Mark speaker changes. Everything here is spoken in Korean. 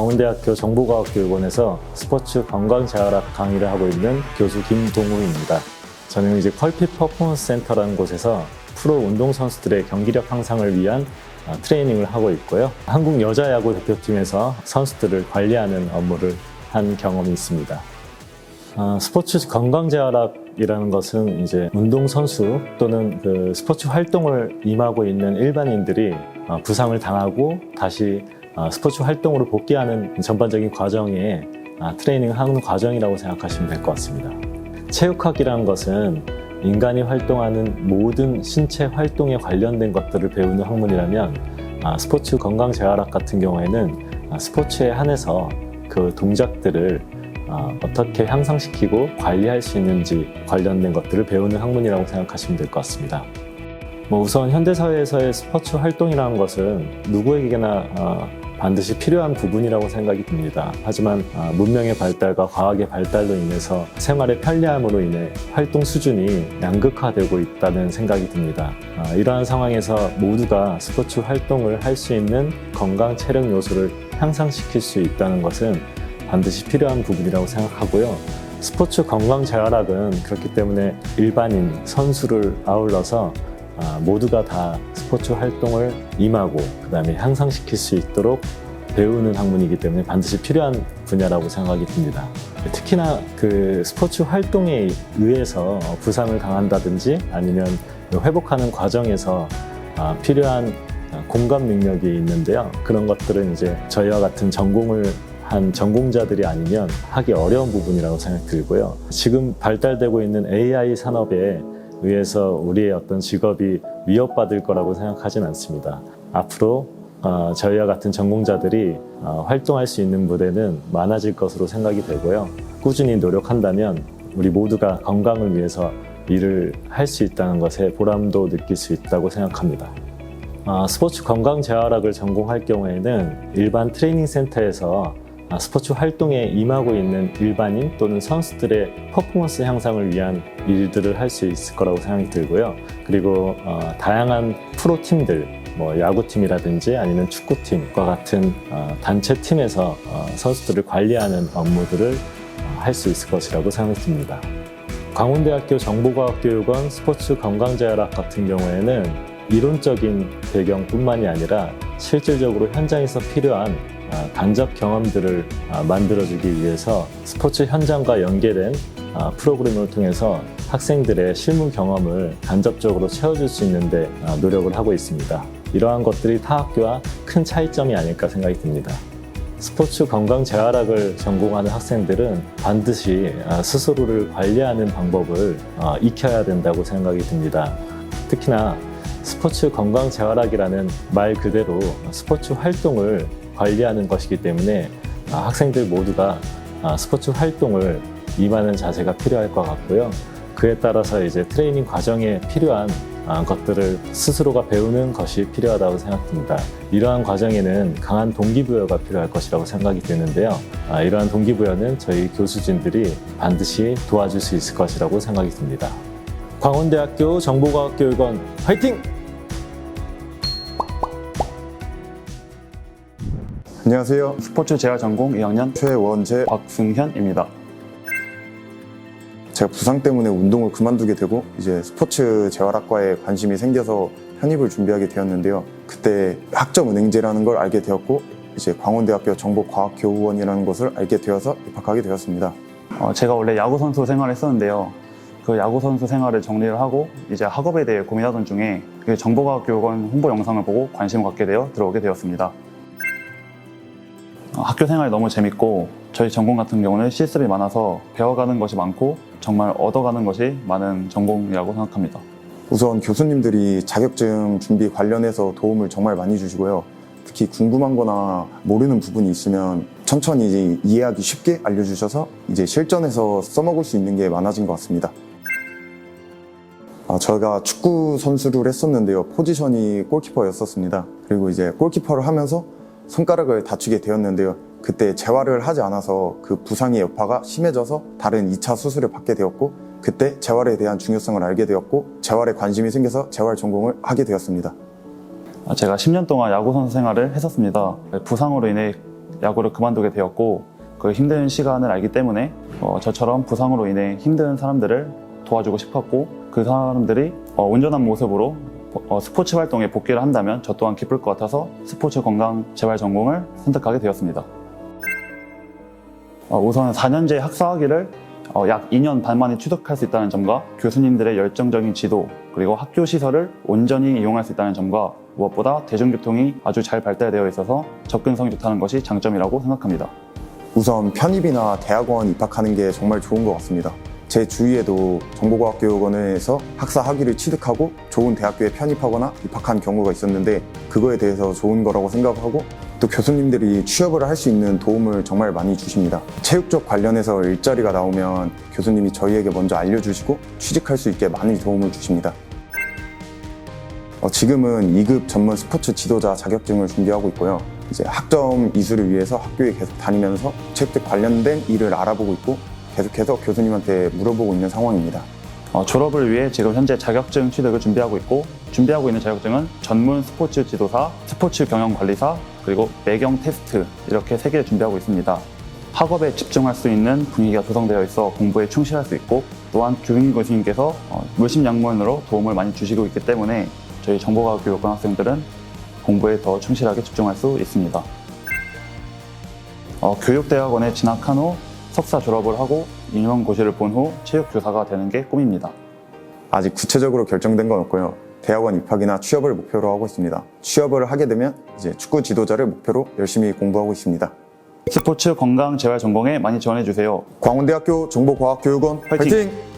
Speaker 1: 광운대학교 정보과학교육원에서 스포츠 건강 재활학 강의를 하고 있는 교수 김동우입니다. 저는 이제 컬핏 퍼포먼스 센터라는 곳에서 프로 운동 선수들의 경기력 향상을 위한 어, 트레이닝을 하고 있고요. 한국 여자야구 대표팀에서 선수들을 관리하는 업무를 한 경험이 있습니다. 어, 스포츠 건강재활학이라는 것은 이제 운동선수 또는 그 스포츠 활동을 임하고 있는 일반인들이 어, 부상을 당하고 다시 어, 스포츠 활동으로 복귀하는 전반적인 과정에 아, 트레이닝을 하는 과정이라고 생각하시면 될 것 같습니다. 체육학이라는 것은 인간이 활동하는 모든 신체 활동에 관련된 것들을 배우는 학문이라면 아, 스포츠 건강재활학 같은 경우에는 아, 스포츠에 한해서 그 동작들을 아, 어떻게 향상시키고 관리할 수 있는지 관련된 것들을 배우는 학문이라고 생각하시면 될 것 같습니다. 뭐 우선 현대사회에서의 스포츠 활동이라는 것은 누구에게나 어, 반드시 필요한 부분이라고 생각이 듭니다. 하지만 아, 문명의 발달과 과학의 발달로 인해서 생활의 편리함으로 인해 활동 수준이 양극화되고 있다는 생각이 듭니다. 아, 이러한 상황에서 모두가 스포츠 활동을 할 수 있는 건강 체력 요소를 향상시킬 수 있다는 것은 반드시 필요한 부분이라고 생각하고요. 스포츠 건강 재활학은 그렇기 때문에 일반인, 선수를 아울러서 아, 모두가 다 스포츠 활동을 임하고 그다음에 향상시킬 수 있도록 배우는 학문이기 때문에 반드시 필요한 분야라고 생각이 듭니다. 특히나 그 스포츠 활동에 의해서 부상을 당한다든지 아니면 회복하는 과정에서 아, 필요한 공감 능력이 있는데요. 그런 것들은 이제 저희와 같은 전공을 한 전공자들이 아니면 하기 어려운 부분이라고 생각 들고요. 지금 발달되고 있는 AI 산업에 의해서 우리의 어떤 직업이 위협받을 거라고 생각하진 않습니다. 앞으로 어, 저희와 같은 전공자들이 어, 활동할 수 있는 무대는 많아질 것으로 생각이 되고요. 꾸준히 노력한다면 우리 모두가 건강을 위해서 일을 할 수 있다는 것에 보람도 느낄 수 있다고 생각합니다. 아, 스포츠 건강 재활학을 전공할 경우에는 일반 트레이닝 센터에서 아, 스포츠 활동에 임하고 있는 일반인 또는 선수들의 퍼포먼스 향상을 위한 일들을 할 수 있을 거라고 생각이 들고요. 그리고 어, 다양한 프로 팀들, 뭐 야구팀이라든지 아니면 축구팀과 같은 어, 단체 팀에서 어, 선수들을 관리하는 업무들을 할수 있을 것이라고 생각이 듭니다. 광운대학교 정보과학교육원 스포츠 건강재활학 같은 경우에는 이론적인 배경뿐만이 아니라 실질적으로 현장에서 필요한 아, 간접 경험들을 아, 만들어주기 위해서 스포츠 현장과 연계된 아, 프로그램을 통해서 학생들의 실무 경험을 간접적으로 채워줄 수 있는데 아, 노력을 하고 있습니다. 이러한 것들이 타 학교와 큰 차이점이 아닐까 생각이 듭니다. 스포츠 건강 재활학을 전공하는 학생들은 반드시 아, 스스로를 관리하는 방법을 아, 익혀야 된다고 생각이 듭니다. 특히나 스포츠 건강 재활학이라는 말 그대로 스포츠 활동을 관리하는 것이기 때문에 아, 학생들 모두가 아, 스포츠 활동을 임하는 자세가 필요할 것 같고요. 그에 따라서 이제 트레이닝 과정에 필요한 아, 것들을 스스로가 배우는 것이 필요하다고 생각됩니다. 이러한 과정에는 강한 동기부여가 필요할 것이라고 생각이 드는데요. 아, 이러한 동기부여는 저희 교수진들이 반드시 도와줄 수 있을 것이라고 생각이 듭니다. 광운대학교 정보과학교육원 화이팅!
Speaker 2: 안녕하세요.
Speaker 3: 스포츠 재활 전공 2학년
Speaker 2: 최원재.
Speaker 3: 곽승현입니다.
Speaker 2: 제가 부상 때문에 운동을 그만두게 되고 이제 스포츠 재활학과에 관심이 생겨서 편입을 준비하게 되었는데요. 그때 학점 은행제라는 걸 알게 되었고 이제 광원대학교 정보과학교우원이라는 곳을 알게 되어서 입학하게 되었습니다.
Speaker 3: 어, 제가 원래 야구 선수 생활을 했었는데요. 그 야구 선수 생활을 정리를 하고 이제 학업에 대해 고민하던 중에 그 정보과학교육원 홍보 영상을 보고 관심을 갖게 되어 들어오게 되었습니다. 어, 학교 생활이 너무 재밌고 저희 전공 같은 경우는 실습이 많아서 배워가는 것이 많고 정말 얻어가는 것이 많은 전공이라고 생각합니다.
Speaker 2: 우선 교수님들이 자격증 준비 관련해서 도움을 정말 많이 주시고요. 특히 궁금한 거나 모르는 부분이 있으면 천천히 이해하기 쉽게 알려주셔서 이제 실전에서 써먹을 수 있는 게 많아진 것 같습니다. 아, 저희가 축구 선수를 했었는데요. 포지션이 골키퍼였었습니다. 그리고 이제 골키퍼를 하면서 손가락을 다치게 되었는데요. 그때 재활을 하지 않아서 그 부상의 여파가 심해져서 다른 2차 수술을 받게 되었고 그때 재활에 대한 중요성을 알게 되었고 재활에 관심이 생겨서 재활 전공을 하게 되었습니다.
Speaker 3: 아, 제가 10년 동안 야구 선수 생활을 했었습니다. 부상으로 인해 야구를 그만두게 되었고 그 힘든 시간을 알기 때문에 어, 저처럼 부상으로 인해 힘든 사람들을 도와주고 싶었고 그 사람들이 어, 온전한 모습으로 어, 스포츠 활동에 복귀를 한다면 저 또한 기쁠 것 같아서 스포츠 건강 재활 전공을 선택하게 되었습니다. 어, 우선 4년제 학사학위를 어, 약 2년 반 만에 취득할 수 있다는 점과 교수님들의 열정적인 지도 그리고 학교 시설을 온전히 이용할 수 있다는 점과 무엇보다 대중교통이 아주 잘 발달되어 있어서 접근성이 좋다는 것이 장점이라고 생각합니다.
Speaker 2: 우선 편입이나 대학원 입학하는 게 정말 좋은 것 같습니다. 제 주위에도 정보과학교육원에서 학사 학위를 취득하고 좋은 대학교에 편입하거나 입학한 경우가 있었는데 그거에 대해서 좋은 거라고 생각하고 또 교수님들이 취업을 할 수 있는 도움을 정말 많이 주십니다. 체육 쪽 관련해서 일자리가 나오면 교수님이 저희에게 먼저 알려주시고 취직할 수 있게 많이 도움을 주십니다. 어, 지금은 2급 전문 스포츠 지도자 자격증을 준비하고 있고요. 이제 학점 이수를 위해서 학교에 계속 다니면서 체육적 관련된 일을 알아보고 있고 계속해서 교수님한테 물어보고 있는 상황입니다.
Speaker 3: 어, 졸업을 위해 지금 현재 자격증 취득을 준비하고 있고 준비하고 있는 자격증은 전문 스포츠 지도사, 스포츠 경영 관리사, 그리고 매경 테스트 이렇게 세 개를 준비하고 있습니다. 학업에 집중할 수 있는 분위기가 조성되어 있어 공부에 충실할 수 있고 또한 교수님께서 어, 물심양면으로 도움을 많이 주시고 있기 때문에 저희 정보과학 교육관 학생들은 공부에 더 충실하게 집중할 수 있습니다. 어, 교육대학원에 진학한 후 석사 졸업을 하고 임용고시를 본 후 체육교사가 되는 게 꿈입니다.
Speaker 2: 아직 구체적으로 결정된 건 없고요. 대학원 입학이나 취업을 목표로 하고 있습니다. 취업을 하게 되면 이제 축구 지도자를 목표로 열심히 공부하고 있습니다.
Speaker 3: 스포츠 건강 재활 전공에 많이 지원해 주세요.
Speaker 2: 광운대학교 정보과학교육원
Speaker 3: 화이팅!
Speaker 2: 화이팅!